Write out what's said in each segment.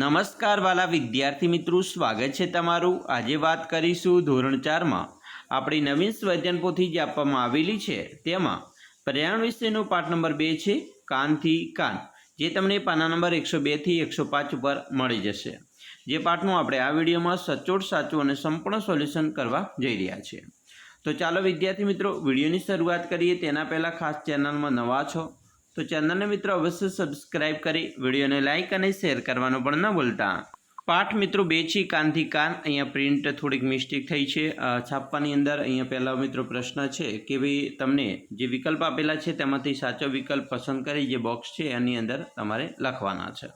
નમસ્કાર વાલા વિદ્યાર્થી મિત્રો, સ્વાગત છે તમારું. આજે વાત કરીશું ધોરણ ચારમાં. આપણી નવીન સ્વજન પોથી જે આપવામાં આવેલી છે, તેમાં પર્યાવરણ વિશેનો પાઠ નંબર બે છે, કાનથી કાન, જે તમને પાના નંબર એકસો બેથી એકસો પાંચ ઉપર મળી જશે. જે પાઠનું આપણે આ વિડીયોમાં સચોટ, સાચું અને સંપૂર્ણ સોલ્યુશન કરવા જઈ રહ્યા છીએ. તો ચાલો વિદ્યાર્થી મિત્રો, વિડીયોની શરૂઆત કરીએ. તેના પહેલાં ખાસ ચેનલમાં નવા છો તો ચેનલને મિત્રો અવશ્ય સબસ્ક્રાઇબ કરી, વિડીયોને લાઇક અને શેર કરવાનું પણ ન ભૂલતા. પાઠ મિત્રો બે છે, કાનથી કાન. અહીંયા પ્રિન્ટ થોડીક મિસ્ટેક થઈ છે. છાપવાની અંદર અહીંયા પહેલાં મિત્રો પ્રશ્ન છે કે ભાઈ તમને જે વિકલ્પ આપેલા છે તેમાંથી સાચો વિકલ્પ પસંદ કરી જે બોક્સ છે એની અંદર તમારે લખવાના છે.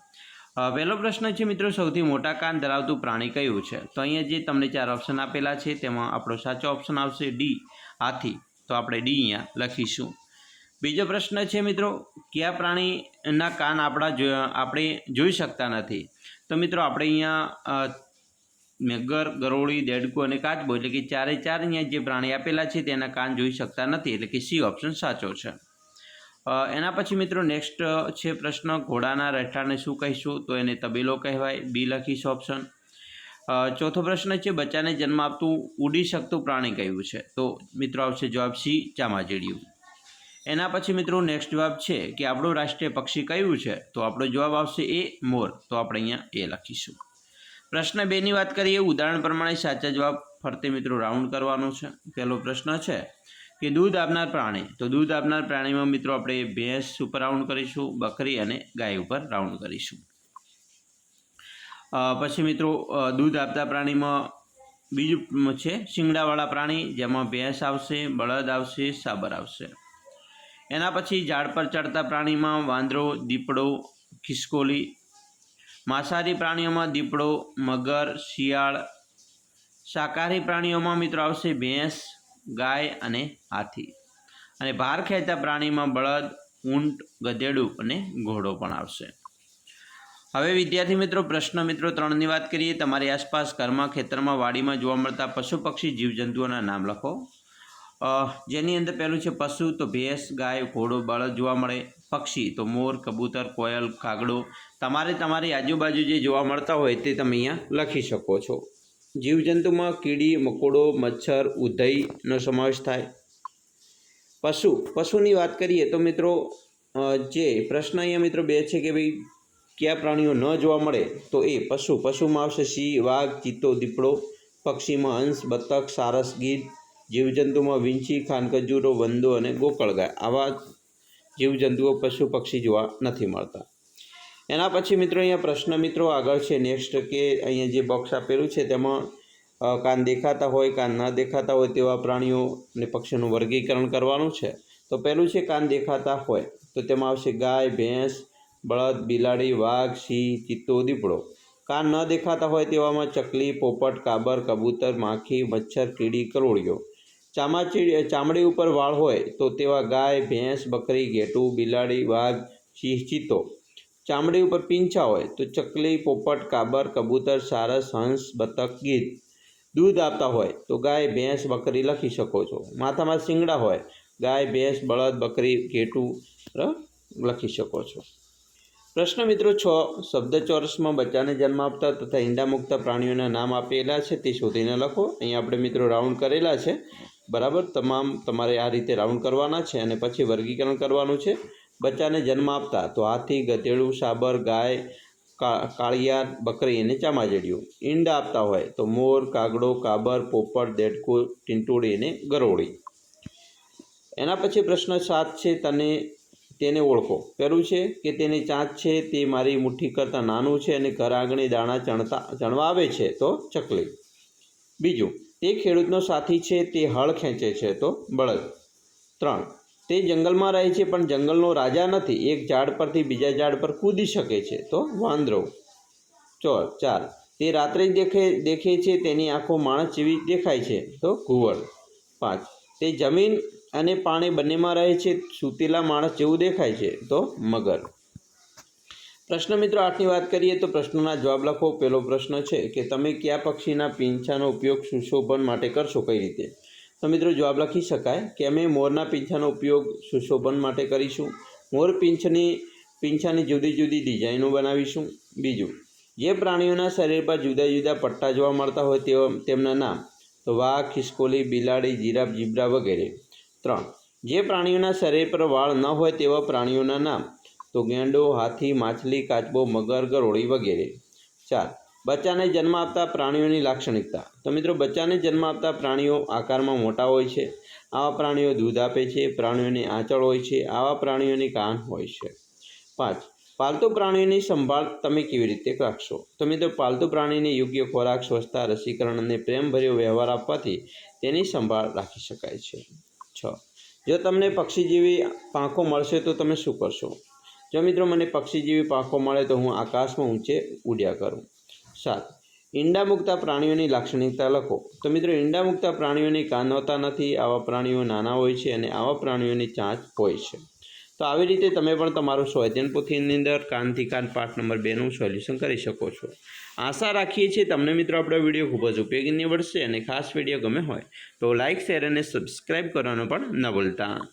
પહેલો પ્રશ્ન છે મિત્રો, સૌથી મોટા કાન ધરાવતું પ્રાણી કયું છે? તો અહીંયા જે તમને ચાર ઓપ્શન આપેલા છે તેમાં આપણો સાચો ઓપ્શન આવશે ડી, હાથી. તો આપણે ડી અહીંયા લખીશું. બીજો પ્રશ્ન છે મિત્રો, કયા પ્રાણીના કાન આપણા આપણે જોઈ શકતા નથી? તો મિત્રો, આપણે અહીંયા મેગર ગરોળી, દેડકું અને કાચબો, એટલે કે ચારે ચાર અહીંયા જે પ્રાણી આપેલા છે, તેના કાન જોઈ શકતા નથી, એટલે કે સી ઓપ્શન સાચો છે. એના પછી મિત્રો, નેક્સ્ટ છે પ્રશ્ન, ઘોડાના રહેઠાણને શું કહીશું? તો એને તબેલો કહેવાય, બી લખીશ ઓપ્શન. ચોથો પ્રશ્ન છે, બચ્ચાને જન્મ આપતું ઉડી શકતું પ્રાણી કયું છે? તો મિત્રો, આવશે જવાબ સી, ચામાચીડિયું. એના પછી મિત્રો નેક્સ્ટ જવાબ છે કે આપણું રાષ્ટ્રીય પક્ષી કયું છે? તો આપણો જવાબ આવશે એ મોર. તો આપણે અહીંયા એ લખીશું. પ્રશ્ન બેની વાત કરીએ. ઉદાહરણ પ્રમાણે સાચા જવાબ ફરતે મિત્રો રાઉન્ડ કરવાનો છે. પહેલો પ્રશ્ન છે કે દૂધ આપનાર પ્રાણી. તો દૂધ આપનાર પ્રાણીમાં મિત્રો આપણે ભેંસ ઉપર રાઉન્ડ કરીશું, બકરી અને ગાય ઉપર રાઉન્ડ કરીશું. પછી મિત્રો દૂધ આપતા પ્રાણીમાં બીજું છે, શિંગડાવાળા પ્રાણી, જેમાં ભેંસ આવશે, બળદ આવશે, સાબર આવશે. એના પછી ઝાડ પર ચડતા પ્રાણીમાં વાંદરો, દીપડો, ખિસકોલી, માંસાહારી પ્રાણીઓમાં દીપડો, મગર, શિયાળ, શાકાહારી પ્રાણીઓમાં મિત્રો આવશે ભેંસ, ગાય અને હાથી. અને ભાર ખેંચતા પ્રાણીમાં બળદ, ઊંટ, ગધેડું અને ઘોડો પણ આવશે. હવે વિદ્યાર્થી મિત્રો, પ્રશ્ન મિત્રો ત્રણની વાત કરીએ. તમારી આસપાસ ઘરમાં, ખેતરમાં, વાડીમાં જોવા મળતા પશુ પક્ષી, જીવજંતુઓના નામ લખો. જેની અંદર પહેલું છે પશુ, તો ભેંસ, ગાય, ઘોડો બળદ જોવા મળે, પક્ષી, તો મોર, કબૂતર, કોયલ, કાગડો. તમારે તમારી આજુબાજુ જે જોવા મળતા હોય તે તમે અહીંયા લખી શકો છો. જીવજંતુમાં કીડી, મકોડો, મચ્છર, ઉધઈનો સમાવેશ થાય. પશુ, પશુની વાત કરીએ તો મિત્રો જે પ્રશ્ન અહીંયા મિત્રો બે છે કે ભાઈ, કયા પ્રાણીઓ ન જોવા મળે, તો એ પશુ. પશુમાં આવશે સિંહ, વાઘ, ચિત્તો, દીપડો. પક્ષીમાં હંસ બતક, સારસ, ગીધ જીવજંતુમાં વિંછી, ખાનખજૂરો, વંદો અને ગોકળગાય આવા જીવજંતુઓ પશુ પક્ષી જોવા નથી મળતા. એના પછી મિત્રો અહીંયા પ્રશ્ન મિત્રો આગળ છે. નેક્સ્ટ કે અહીંયા જે બોક્સ આપેલું છે તેમાં કાન દેખાતા હોય, કાન ન દેખાતા હોય તેવા પ્રાણીઓ અને પક્ષીઓનું વર્ગીકરણ કરવાનું છે. તો પહેલું છે કાન દેખાતા હોય. તો તેમાં આવશે ગાય, ભેંસ, બળદ, બિલાડી, વાઘ, સિંહ, ચિત્તો, દીપડો. કાન ન દેખાતા હોય તેવામાં ચકલી, પોપટ, કાબર, કબૂતર, માખી, મચ્છર, કીડી કરોળિયો ચામાચી ચામડી ઉપર વાળ હોય તો તેવા ગાય, ભેંસ, બકરી, ઘેટું, બિલાડી, વાઘ, સિંહ ચિત્તો ચામડી ઉપર પીંછા હોય તો ચકલી, પોપટ, કાબર, કબૂતર, સારસ, હંસ, બતક, ગીધ. દૂધ આપતા હોય તો ગાય, ભેંસ, બકરી લખી શકો છો. માથામાં શિંગડા હોય, ગાય, ભેંસ, બળદ, બકરી, ઘેટું લખી શકો છો. પ્રશ્ન મિત્રો છ. શબ્દ ચોરસમાં બચ્ચાને જન્મ આપતા તથા ઈંડા મુક્ત પ્રાણીઓના નામ આપેલા છે તે શોધીને લખો. અહીંયા આપણે મિત્રો રાઉન્ડ કરેલા છે. બરાબર? તમામ તમારે આ રીતે રાઉન્ડ કરવાના છે અને પછી વર્ગીકરણ કરવાનું છે. બચ્ચાને જન્મ આપતા તો હાથી, ગધેડું, સાબર, ગાય કાળિયાર, બકરી અને ચામાજેડિયું ઈંડા આપતા હોય તો મોર, કાગડો, કાબર, પોપટ, દેડકું ટીંટોળી અને ગરોળી. એના પછી પ્રશ્ન સાત છે તને તેને ઓળખો. પહેલું છે કે તેની ચાંચ છે તે મારી મુઠ્ઠી કરતાં નાનું છે અને ઘર આંગણે દાણા ચણતા ચણવા આવે છે તો ચકલી. બીજું તે ખેડૂતનો સાથી છે તે હળ ખેંચે છે તો બળદ. ત્રણ, તે જંગલમાં રહે છે પણ જંગલનો રાજા નથી, એક ઝાડ પરથી બીજા ઝાડ પર કૂદી શકે છે તો વાંદરો. ચોર, ચાર, તે રાત્રે દેખે દેખે છે તેની આંખો માણસ જેવી દેખાય છે તો ઘુવડ. પાંચ, તે જમીન અને પાણી બંનેમાં રહે છે, સૂતેલા માણસ જેવું દેખાય છે તો મગર. પ્રશ્ન મિત્રો આઠની વાત કરીએ તો પ્રશ્નના જવાબ લખો. પહેલો પ્રશ્ન છે કે તમે કયા પક્ષીના પીંછાનો ઉપયોગ સુશોભન માટે કરશો, કઈ રીતે? તો મિત્રો, જવાબ લખી શકાય કે અમે મોરના પીંછાનો ઉપયોગ સુશોભન માટે કરીશું. મોર પીંછની, પીંછાની જુદી જુદી ડિઝાઇનો બનાવીશું. બીજું, જે પ્રાણીઓના શરીર પર જુદા જુદા પટ્ટા જોવા મળતા હોય તેઓ, તેમના નામ, તો વાઘ, ખિસકોલી, બિલાડી, જીરાફ, જીબ્રા વગેરે. ત્રણ, જે પ્રાણીઓના શરીર પર વાળ ન હોય તેવા પ્રાણીઓના નામ તો ગેંડો, હાથી, માછલી, કાચબો, મગર, ગરોળી વગેરે. ચાર, બચ્ચાને જન્મ આપતા પ્રાણીઓની લાક્ષણિકતા. તો મિત્રો, બચ્ચાને જન્મ આપતા પ્રાણીઓ આકારમાં મોટા હોય છે. આવા પ્રાણીઓ દૂધ આપે છે, પ્રાણીઓની આંચળ હોય છે, આવા પ્રાણીઓની કાન હોય છે. પાંચ, પાલતુ પ્રાણીઓની સંભાળ તમે કેવી રીતે રાખશો? તો મિત્રો, પાલતુ પ્રાણીને યોગ્ય ખોરાક, સ્વચ્છતા, રસીકરણ અને પ્રેમભર્યો વ્યવહાર આપવાથી તેની સંભાળ રાખી શકાય છે. છ, જો તમને પક્ષી જેવી પાંખો મળશે તો તમે શું કરશો? જો મિત્રો મને પક્ષી જેવી પાંખો મળે તો હું આકાશમાં ઊંચે ઉડ્યા કરું. સાત. ઈંડા મૂકતા પ્રાણીઓની લાક્ષણિકતા લખો. તો મિત્રો ઈંડા મૂકતા પ્રાણીઓની કાન હોતા નથી, આવા પ્રાણીઓ નાના હોય છે અને આવા પ્રાણીઓની ચાંચ હોય છે. તો આવી રીતે તમે પણ તમારું સ્વાધ્યાયન પોથીની અંદર કાનથી કાન પાઠ નંબર બેનું સોલ્યુશન કરી શકો છો. આશા રાખીએ છીએ તમને મિત્રો આપણો વીડિયો ખૂબ જ ઉપયોગી નીવડશે અને ખાસ વીડિયો ગમે હોય તો લાઇક શેર અને સબસ્ક્રાઈબ કરવાનું પણ ન ભૂલતા.